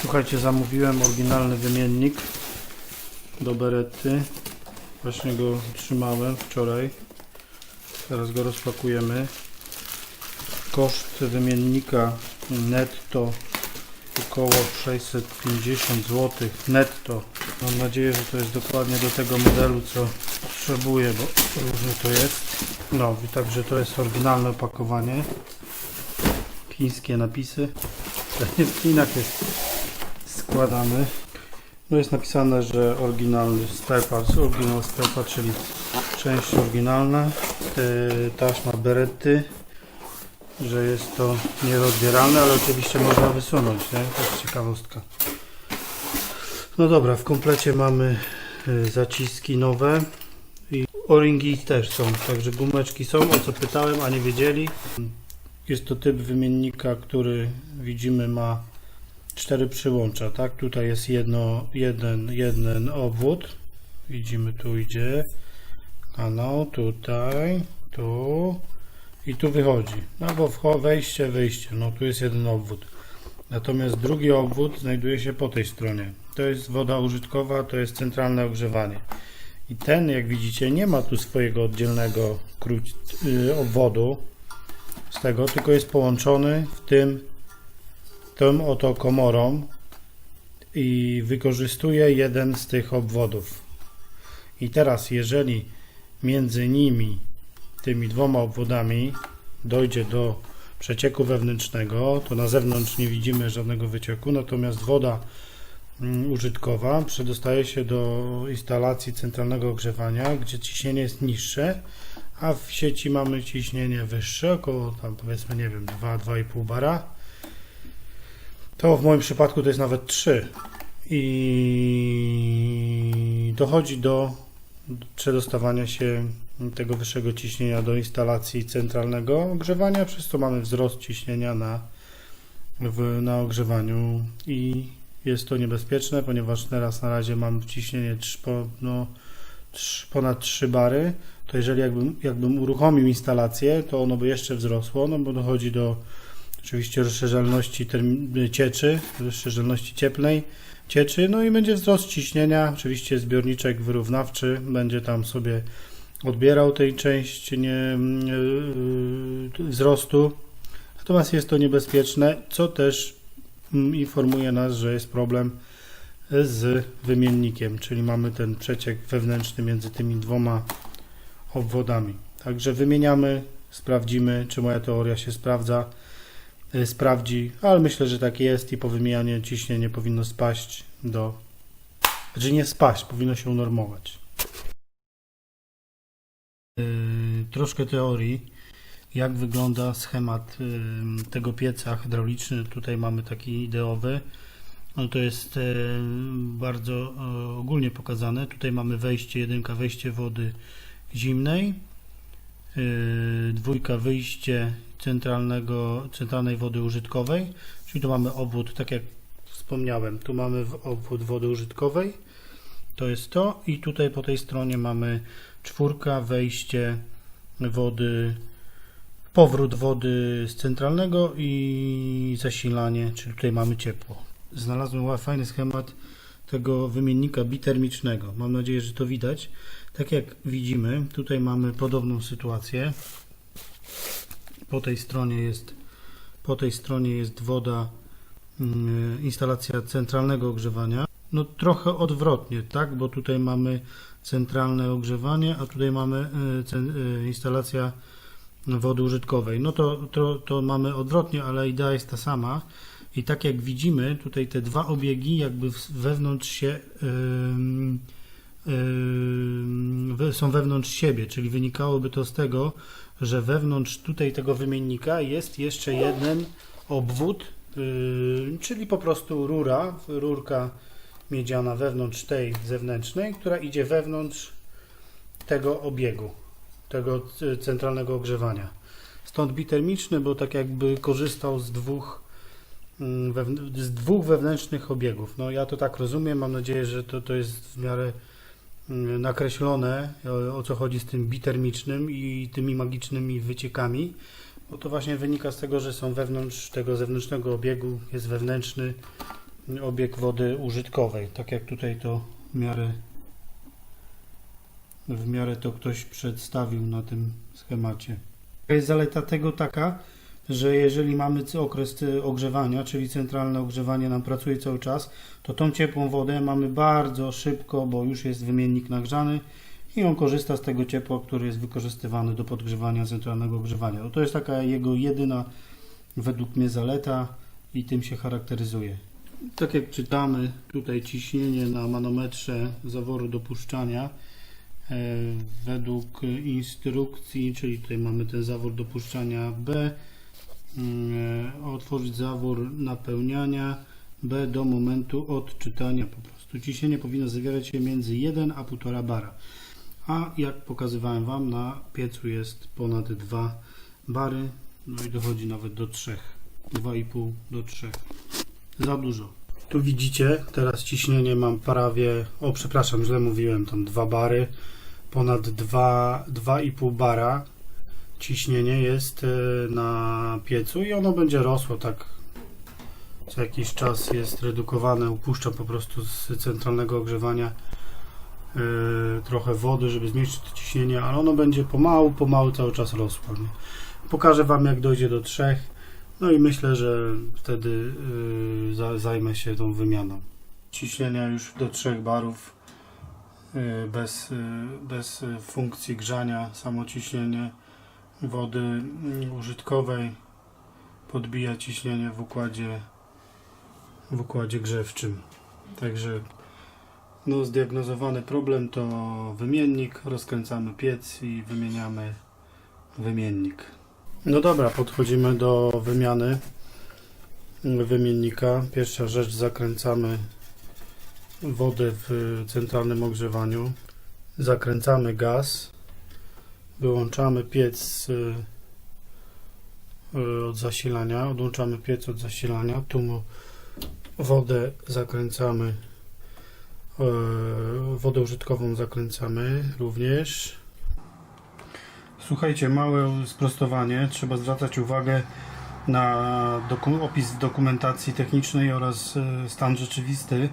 Słuchajcie, zamówiłem oryginalny wymiennik do Beretty. Właśnie go trzymałem wczoraj. Teraz go rozpakujemy. Koszt wymiennika netto około 650 zł netto. Mam nadzieję, że to jest dokładnie do tego modelu, co potrzebuję, bo różnie to jest. No i także to jest oryginalne opakowanie. Chińskie napisy. W Chinach jest składany. No jest napisane, że oryginalny parts, oryginal part, czyli część oryginalna. Yy, taśma Beretty, że jest to nierozbieralne, ale oczywiście można wysunąć, nie? To jest ciekawostka. No dobra, w komplecie mamy y, zaciski nowe i o-ringi też są, także gumeczki są, o co pytałem, a nie wiedzieli. Jest to typ wymiennika, który widzimy ma cztery przyłącza, tak? Tutaj jest jedno, jeden, jeden obwód. Widzimy, tu idzie kanał, tutaj, tu i tu wychodzi. No bo wejście, wyjście, no tu jest jeden obwód. Natomiast drugi obwód znajduje się po tej stronie. To jest woda użytkowa, to jest centralne ogrzewanie. I ten, jak widzicie, nie ma tu swojego oddzielnego y, obwodu z tego, tylko jest połączony w tym tą oto komorą i wykorzystuje jeden z tych obwodów. I teraz, jeżeli między nimi, tymi dwoma obwodami, dojdzie do przecieku wewnętrznego, to na zewnątrz nie widzimy żadnego wycieku, natomiast woda mm, użytkowa przedostaje się do instalacji centralnego ogrzewania, gdzie ciśnienie jest niższe, a w sieci mamy ciśnienie wyższe, około tam powiedzmy, nie wiem, 2-2,5 bara. To w moim przypadku to jest nawet 3. I dochodzi do przedostawania się tego wyższego ciśnienia do instalacji centralnego ogrzewania, przez co mamy wzrost ciśnienia na, w, na ogrzewaniu. I jest to niebezpieczne, ponieważ teraz na razie mam ciśnienie trz- po, no, trz- ponad 3 bary, to jeżeli jakbym, jakbym uruchomił instalację, to ono by jeszcze wzrosło, no bo dochodzi do oczywiście rozszerzalności term- cieczy, rozszerzalności cieplnej cieczy, no i będzie wzrost ciśnienia, oczywiście zbiorniczek wyrównawczy będzie tam sobie odbierał tej części nie, yy, wzrostu, natomiast jest to niebezpieczne, co też mm, informuje nas, że jest problem z wymiennikiem, czyli mamy ten przeciek wewnętrzny między tymi dwoma obwodami. Także wymieniamy, sprawdzimy, czy moja teoria się sprawdza, sprawdzi, ale myślę, że tak jest i po wymianie ciśnienie powinno spaść do, znaczy nie spaść, powinno się unormować. Yy, Troszkę teorii, jak wygląda schemat yy, tego pieca hydrauliczny. Tutaj mamy taki ideowy. No to jest bardzo ogólnie pokazane. Tutaj mamy wejście, jedynka wejście wody zimnej, e, dwójka wyjście centralnego, centralnej wody użytkowej, czyli tu mamy obwód, tak jak wspomniałem, tu mamy obwód wody użytkowej, to jest to i tutaj po tej stronie mamy czwórka, wejście wody, powrót wody z centralnego i zasilanie, czyli tutaj mamy ciepło. Znalazłem fajny schemat tego wymiennika bitermicznego. Mam nadzieję, że to widać. Tak jak widzimy, tutaj mamy podobną sytuację. Po tej stronie jest, po tej stronie jest woda, mm, instalacja centralnego ogrzewania. No trochę odwrotnie, tak? Bo tutaj mamy centralne ogrzewanie, a tutaj mamy e, e, instalacja wody użytkowej. No to, to, to mamy odwrotnie, ale idea jest ta sama. I tak jak widzimy, tutaj te dwa obiegi jakby wewnątrz się we- są wewnątrz siebie, czyli wynikałoby to z tego, że wewnątrz tutaj tego wymiennika jest jeszcze jeden obwód, czyli po prostu rura, rurka miedziana wewnątrz tej zewnętrznej, która idzie wewnątrz tego obiegu, tego y, centralnego ogrzewania. Stąd bitermiczny, bo tak jakby korzystał z dwóch z dwóch wewnętrznych obiegów. No ja to tak rozumiem, mam nadzieję, że to, to jest w miarę nakreślone, o, o co chodzi z tym bitermicznym i tymi magicznymi wyciekami. Bo to właśnie wynika z tego, że są wewnątrz tego zewnętrznego obiegu, jest wewnętrzny obieg wody użytkowej, tak jak tutaj to w miarę w miarę to ktoś przedstawił na tym schemacie. Jest zaleta tego taka, że jeżeli mamy okres y, ogrzewania, czyli centralne ogrzewanie nam pracuje cały czas, to tą ciepłą wodę mamy bardzo szybko, bo już jest wymiennik nagrzany i on korzysta z tego ciepła, które jest wykorzystywane do podgrzewania centralnego ogrzewania. No to jest taka jego jedyna według mnie zaleta i tym się charakteryzuje. Tak jak czytamy, tutaj ciśnienie na manometrze zaworu dopuszczania e, według instrukcji, czyli tutaj mamy ten zawór dopuszczania B, otworzyć zawór napełniania B do momentu odczytania po prostu. Ciśnienie powinno zawierać się między 1 a 1,5 bara. A jak pokazywałem Wam, na piecu jest ponad 2 bary, no i dochodzi nawet do 3. 2,5 do 3. Za dużo. Tu widzicie, teraz ciśnienie mam prawie, o przepraszam, źle mówiłem, tam 2 bary, ponad 2, 2,5 bara ciśnienie jest e, na piecu i ono będzie rosło tak co jakiś czas jest redukowane, upuszcza po prostu z centralnego ogrzewania e, trochę wody, żeby zmniejszyć to ciśnienie, ale ono będzie pomału, pomału cały czas rosło. Nie? Pokażę Wam jak dojdzie do trzech, no i myślę, że wtedy za, zajmę się tą wymianą. Ciśnienia już do 3 barów bez, bez funkcji grzania, samo ciśnienie wody użytkowej podbija ciśnienie w układzie w układzie grzewczym. Także no, zdiagnozowany problem to wymiennik, rozkręcamy piec i wymieniamy wymiennik. No dobra, podchodzimy do wymiany wymiennika. Pierwsza rzecz, zakręcamy wodę w centralnym ogrzewaniu. Zakręcamy gaz. Wyłączamy piec y, y, od zasilania. Odłączamy piec od zasilania. Tu wodę zakręcamy. y, Wodę użytkową zakręcamy również. Słuchajcie, małe sprostowanie. Trzeba zwracać uwagę na opis dokumentacji technicznej oraz stan rzeczywisty,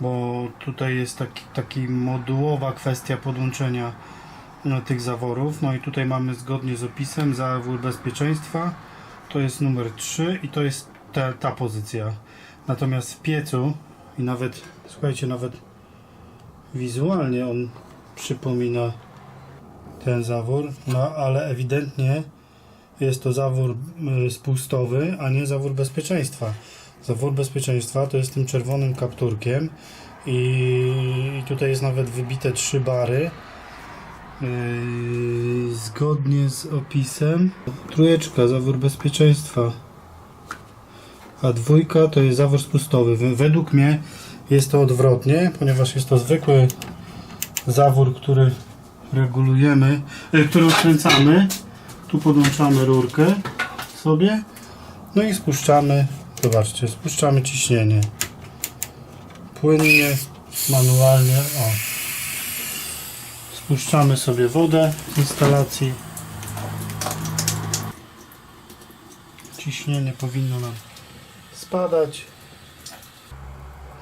bo tutaj jest taki, taki modułowa kwestia podłączenia tych zaworów. No i tutaj mamy zgodnie z opisem zawór bezpieczeństwa. To jest numer 3 i to jest ta, ta pozycja. Natomiast w piecu i nawet, słuchajcie, nawet wizualnie on przypomina ten zawór, no ale ewidentnie jest to zawór y, spustowy, a nie zawór bezpieczeństwa. Zawór bezpieczeństwa to jest tym czerwonym kapturkiem i tutaj jest nawet wybite trzy bary. Yy, zgodnie z opisem trójeczka, zawór bezpieczeństwa a dwójka to jest zawór spustowy. We- Według mnie jest to odwrotnie, ponieważ jest to zwykły zawór, który regulujemy, e, który odkręcamy. Tu podłączamy rurkę sobie, no i spuszczamy, zobaczcie, spuszczamy ciśnienie. Płynnie, manualnie, o. Spuszczamy sobie wodę z instalacji. Ciśnienie powinno nam spadać.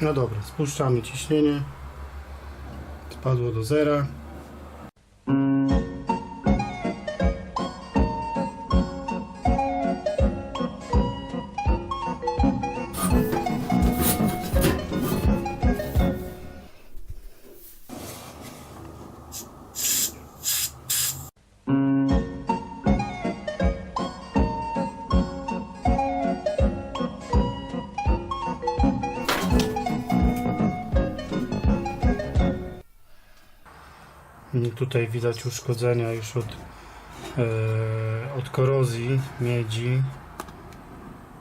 No dobra, spuszczamy ciśnienie. Spadło do zera. Tutaj widać uszkodzenia już od, e, od korozji miedzi.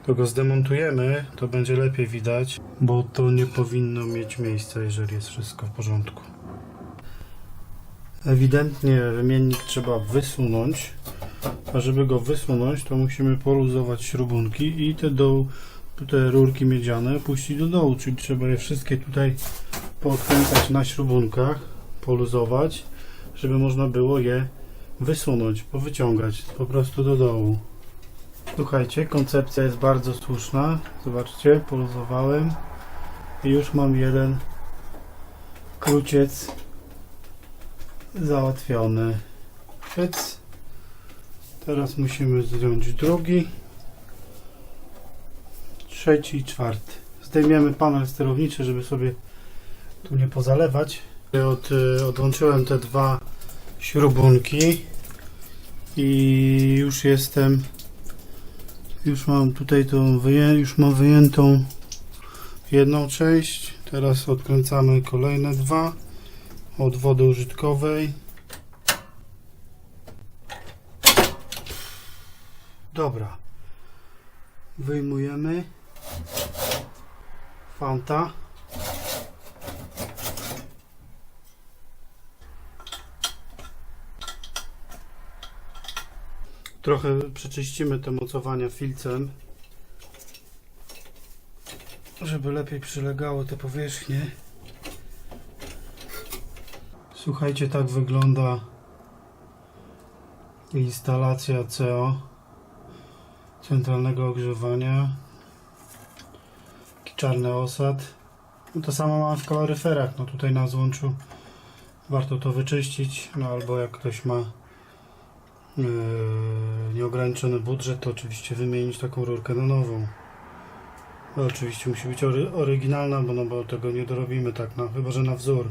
To go zdemontujemy, to będzie lepiej widać, bo to nie powinno mieć miejsca, jeżeli jest wszystko w porządku. Ewidentnie wymiennik trzeba wysunąć, a żeby go wysunąć, to musimy poluzować śrubunki i te, doł, te rurki miedziane puścić do dołu, czyli trzeba je wszystkie tutaj poodkręcać na śrubunkach, poluzować żeby można było je wysunąć, powyciągać po prostu do dołu. Słuchajcie, koncepcja jest bardzo słuszna. Zobaczcie, poluzowałem. I już mam jeden kruciec załatwiony. Więc teraz musimy zdjąć drugi, trzeci i czwarty. Zdejmiemy panel sterowniczy, żeby sobie tu nie pozalewać. Od, y, odłączyłem te dwa śrubunki i już jestem już mam tutaj tą wyję, już mam wyjętą jedną część. Teraz odkręcamy kolejne dwa od wody użytkowej. Dobra. Wyjmujemy. Fanta Trochę przeczyścimy te mocowania filcem, żeby lepiej przylegały te powierzchnie. Słuchajcie, tak wygląda instalacja CO centralnego ogrzewania. Taki czarny osad. No to samo mam w kaloryferach. No tutaj na złączu warto to wyczyścić. No albo jak ktoś ma nieograniczony budżet, to oczywiście wymienić taką rurkę na nową. No, oczywiście musi być ory, oryginalna, bo, no, bo tego nie dorobimy tak, no, chyba że na wzór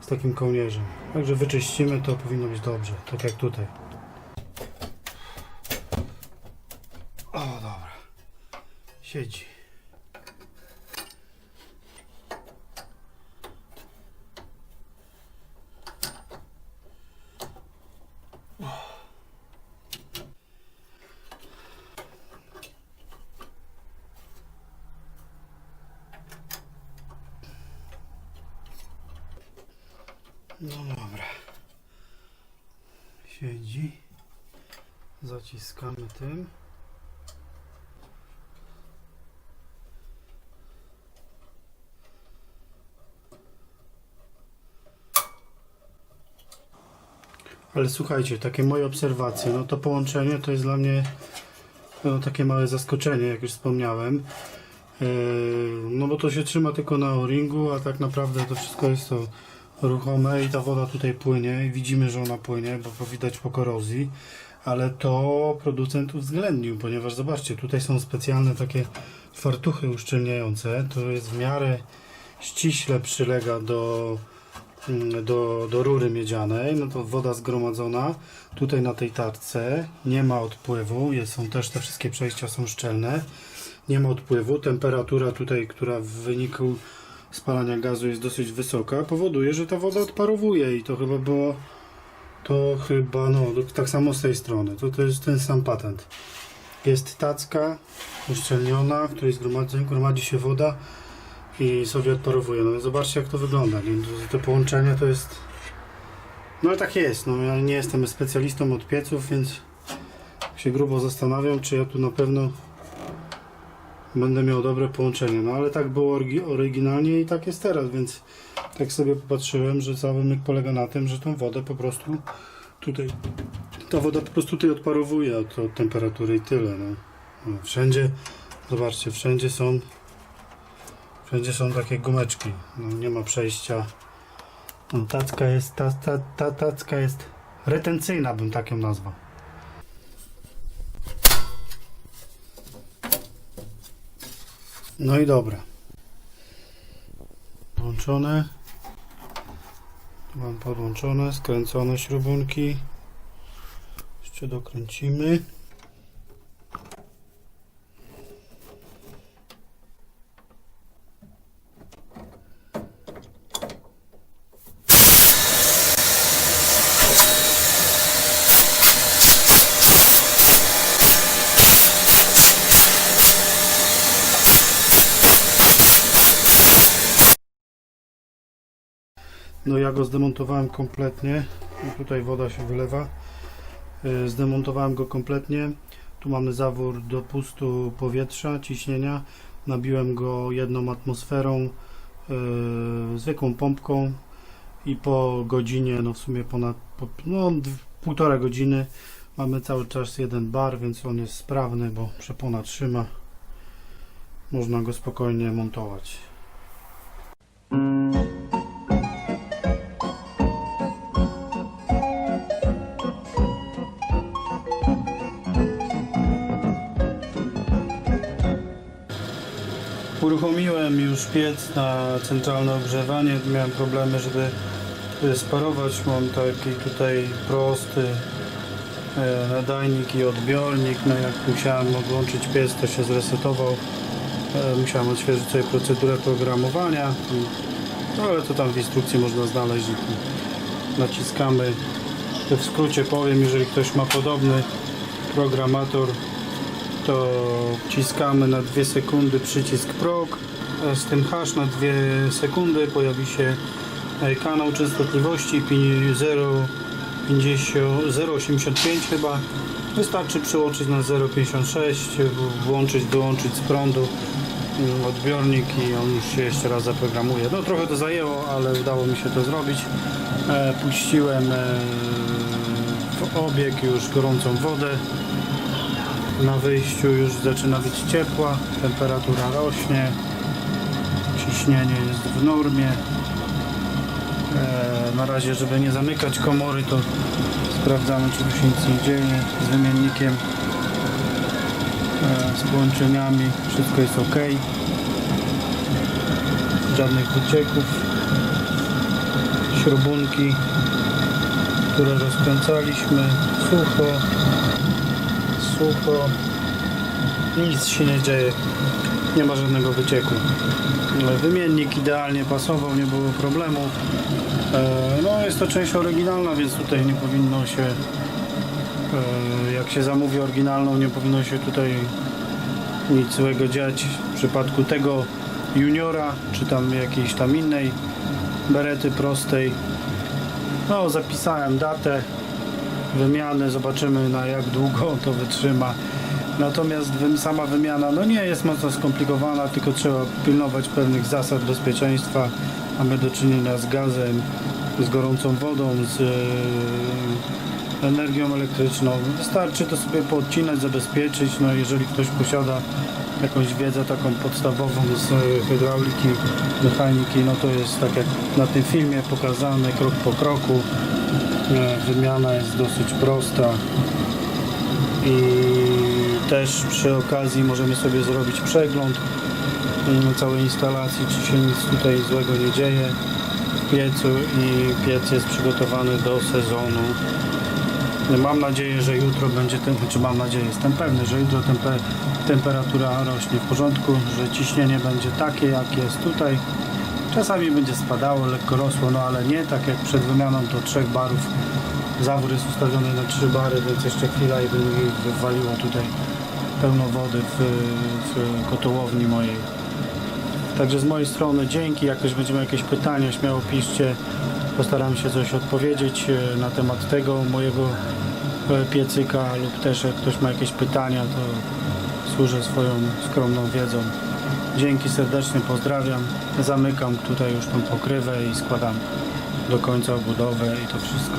z takim kołnierzem. Także wyczyścimy, to powinno być dobrze, tak jak tutaj. O, dobra. Siedzi. No dobra. Siedzi. Tym. Ale słuchajcie, takie moje obserwacje, no to połączenie to jest dla mnie no, takie małe zaskoczenie, jak już wspomniałem. Yy, no bo to się trzyma tylko na o-ringu, a tak naprawdę to wszystko jest to ruchome i ta woda tutaj płynie i widzimy, że ona płynie, bo widać po korozji, ale to producent uwzględnił, ponieważ zobaczcie, tutaj są specjalne takie fartuchy uszczelniające, to jest w miarę ściśle przylega do, mm, do, do rury miedzianej, no to woda zgromadzona tutaj na tej tarce, nie ma odpływu, jest, są też te wszystkie przejścia są szczelne, nie ma odpływu, temperatura tutaj, która w wyniku spalania gazu jest dosyć wysoka, powoduje, że ta woda odparowuje i to chyba było to chyba, no tak samo z tej strony, to, to jest ten sam patent. Jest tacka uszczelniona, w której zgromadzi, gromadzi się woda i sobie odparowuje. No zobaczcie jak to wygląda, nie? To- to połączenie to jest no ale tak jest, no ja nie jestem specjalistą od pieców, więc się grubo zastanawiam, czy ja tu na pewno będę miał dobre połączenie. No ale tak było oryginalnie i tak jest teraz, więc tak sobie popatrzyłem, że cały myk polega na tym, że tą wodę po prostu tutaj, ta woda po prostu tutaj odparowuje od, od temperatury i tyle. No. No, wszędzie, zobaczcie, wszędzie są wszędzie są takie gumeczki. No, nie ma przejścia. No, tacka jest, ta, ta, ta tacka jest retencyjna, bym tak ją nazwał. No i dobra. Podłączone. Mam podłączone, skręcone śrubunki. Jeszcze dokręcimy. No ja go zdemontowałem kompletnie. I tutaj woda się wylewa. Y, Zdemontowałem go kompletnie. Tu mamy zawór dopustu powietrza, ciśnienia. Nabiłem go jedną atmosferą, yy, zwykłą pompką i po godzinie, no w sumie ponad po, no, półtora godziny mamy cały czas jeden bar, więc on jest sprawny, bo przepona trzyma. Można go spokojnie montować. Uruchomiłem już piec na centralne ogrzewanie. Miałem problemy, żeby y, sparować. Mam taki tutaj prosty e, nadajnik i odbiornik. No jak musiałem odłączyć piec, to się zresetował. E, Musiałem odświeżyć sobie procedurę programowania. No ale to tam w instrukcji można znaleźć. Naciskamy. W skrócie powiem, jeżeli ktoś ma podobny programator, to wciskamy na 2 sekundy przycisk PROG e, z tym hash na 2 sekundy pojawi się e, kanał częstotliwości pi- 0,50 0,85 chyba. Wystarczy przyłączyć na 0,56 w- włączyć, wyłączyć z prądu mm, odbiornik i on już się jeszcze raz zaprogramuje. No trochę to zajęło, ale udało mi się to zrobić. E, puściłem w obieg już gorącą wodę na wyjściu już zaczyna być ciepła, temperatura rośnie, ciśnienie jest w normie. E, na razie, żeby nie zamykać komory, to sprawdzamy, czy tu się nic nie dzieje z wymiennikiem, e, z połączeniami, wszystko jest ok. Żadnych wycieków. Śrubunki, które rozkręcaliśmy, sucho sucho, nic się nie dzieje, nie ma żadnego wycieku. Wymiennik idealnie pasował, nie było problemu. E, No jest to część oryginalna, więc tutaj nie powinno się, e, jak się zamówi oryginalną, nie powinno się tutaj nic złego dziać. W przypadku tego juniora, czy tam jakiejś tam innej berety prostej, no zapisałem datę, wymiany, zobaczymy na jak długo to wytrzyma. Natomiast sama wymiana no nie jest mocno skomplikowana, tylko trzeba pilnować pewnych zasad bezpieczeństwa. Mamy do czynienia z gazem, z gorącą wodą, z e, energią elektryczną. Wystarczy to sobie podcinać, zabezpieczyć. No jeżeli ktoś posiada jakąś wiedzę taką podstawową z e, hydrauliki, mechaniki, no to jest tak jak na tym filmie pokazane krok po kroku. Wymiana jest dosyć prosta i też przy okazji możemy sobie zrobić przegląd mm, całej instalacji, czy się nic tutaj złego nie dzieje w piecu i piec jest przygotowany do sezonu. Mam nadzieję, że jutro będzie ten, czy mam nadzieję, jestem pewny, że jutro tempe, temperatura rośnie w porządku, że ciśnienie będzie takie jak jest tutaj. Czasami będzie spadało, lekko rosło, no ale nie tak jak przed wymianą to 3 barów. Zawór jest ustawiony na 3 bary, więc jeszcze chwila i mi wywaliło tutaj pełno wody w, w kotołowni mojej. Także z mojej strony dzięki. Jak ktoś będzie miał jakieś pytania, śmiało piszcie. Postaram się coś odpowiedzieć e, na temat tego mojego e, piecyka lub też jak ktoś ma jakieś pytania, to służę swoją skromną wiedzą. Dzięki serdecznie, pozdrawiam. Zamykam tutaj już tą pokrywę i składam do końca obudowę i to wszystko.